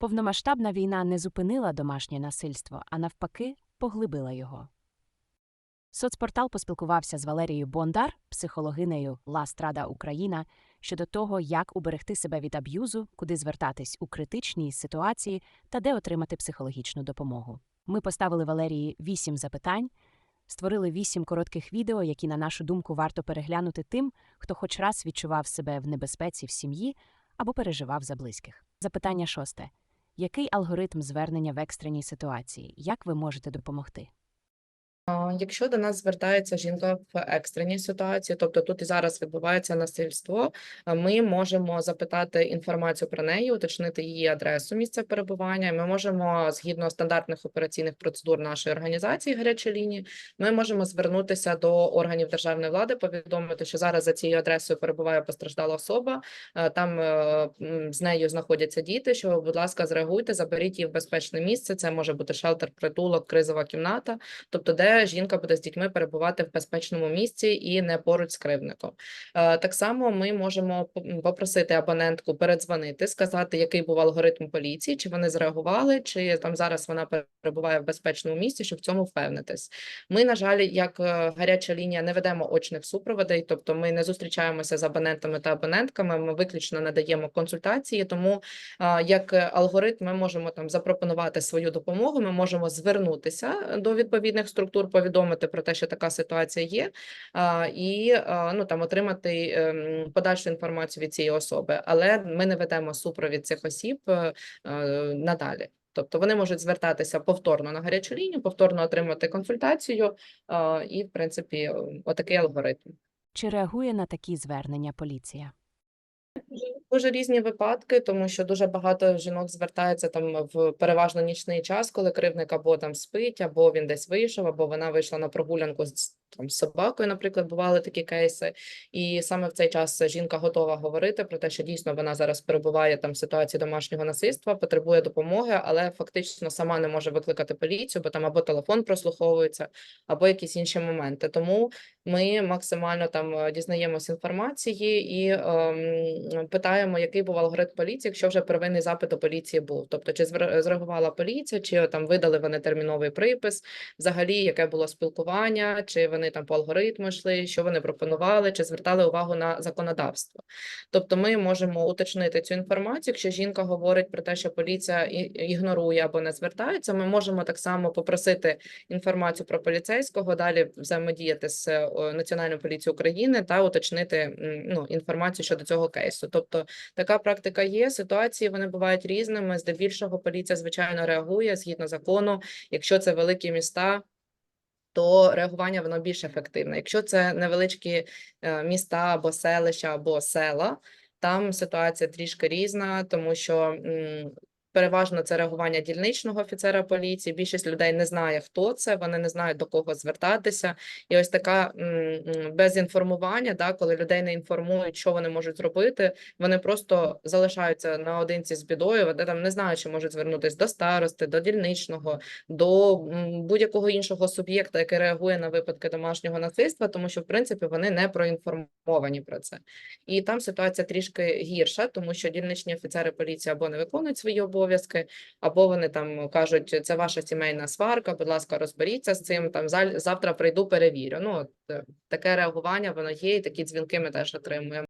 Повномасштабна війна не зупинила домашнє насильство, а навпаки, поглибила його. Соцпортал поспілкувався з Валерією Бондар, психологинею Ластрада Україна, щодо того, як уберегти себе від аб'юзу, куди звертатись у критичній ситуації та де отримати психологічну допомогу. Ми поставили Валерії вісім запитань, створили вісім коротких відео, які, на нашу думку, варто переглянути тим, хто хоч раз відчував себе в небезпеці в сім'ї або переживав за близьких. Запитання шосте. Який алгоритм звернення в екстреній ситуації? Як ви можете допомогти? Якщо до нас звертається жінка в екстреній ситуації, тобто тут і зараз відбувається насильство, ми можемо запитати інформацію про неї, уточнити її адресу місця перебування. Ми можемо згідно стандартних операційних процедур нашої організації гарячої лінії, ми можемо звернутися до органів державної влади, повідомити, що зараз за цією адресою перебуває постраждала особа. Там е, з нею знаходяться діти. Що, будь ласка, зреагуйте, заберіть її в безпечне місце. Це може бути шелтер, притулок, кризова кімната тобто де жінка буде з дітьми перебувати в безпечному місці і не поруч з кривником. Е, Так само ми можемо попросити абонентку передзвонити, сказати, який був алгоритм поліції, чи вони зреагували, чи там зараз вона перебуває в безпечному місці, щоб в цьому впевнитись. Ми, на жаль, як е, гаряча лінія, не ведемо очних супроводей, тобто ми не зустрічаємося з абонентами та абонентками. Ми виключно надаємо консультації, тому як е, алгоритм ми можемо там запропонувати свою допомогу. Ми можемо звернутися до відповідних структур, повідомити про те, що така ситуація є, і ну там отримати ем, подальшу інформацію від цієї особи. Але ми не ведемо супровід цих осіб е, е, надалі. Тобто вони можуть звертатися повторно на гарячу лінію, повторно отримати консультацію, і в принципі отакий алгоритм. Чи реагує на такі звернення поліція? Дуже різні випадки, тому що дуже багато жінок звертається там в переважно нічний час, коли кривник або там спить, або він десь вийшов, або вона вийшла на прогулянку з там з собакою, наприклад, бували такі кейси. І саме в цей час жінка готова говорити про те, що дійсно вона зараз перебуває там в ситуації домашнього насильства, потребує допомоги, але фактично сама не може викликати поліцію, бо там або телефон прослуховується, або якісь інші моменти. Тому ми максимально там е, дізнаємося інформації і ем, питаємо, який був алгоритм поліції, якщо вже первинний запит до поліції був. Тобто, чи зреагувала поліція, чи там видали вони терміновий припис, взагалі, яке було спілкування, чи вони там по алгоритму йшли, що вони пропонували, чи звертали увагу на законодавство. Тобто, ми можемо уточнити цю інформацію. Якщо жінка говорить про те, що поліція ігнорує або не звертається, ми можемо так само попросити інформацію про поліцейського, далі взаємодіяти з Національною поліцією України та уточнити ну, інформацію щодо цього кейсу. Тобто така практика є. Ситуації вони бувають різними. Здебільшого поліція звичайно реагує згідно закону. Якщо це великі міста. То реагування воно більш ефективне. Якщо це невеличкі е, міста або селища, або села, там ситуація трішки різна, тому що переважно це реагування дільничного офіцера поліції. Більшість людей не знає, хто це, вони не знають до кого звертатися. І ось така без інформування, да, коли людей не інформують, що вони можуть зробити, вони просто залишаються наодинці з бідою, вони там не знають, чи можуть звернутися до старости, до дільничного, до будь-якого іншого суб'єкта, який реагує на випадки домашнього насильства, тому що в принципі вони не проінформовані про це. І там ситуація трішки гірша, тому що дільничні офіцери поліції або не виконують свої обов'язки, або вони там кажуть, це ваша сімейна сварка, будь ласка, розберіться з цим. Там завтра прийду, перевірю. Ну от е, таке реагування воно є, і такі дзвінки ми теж отримуємо.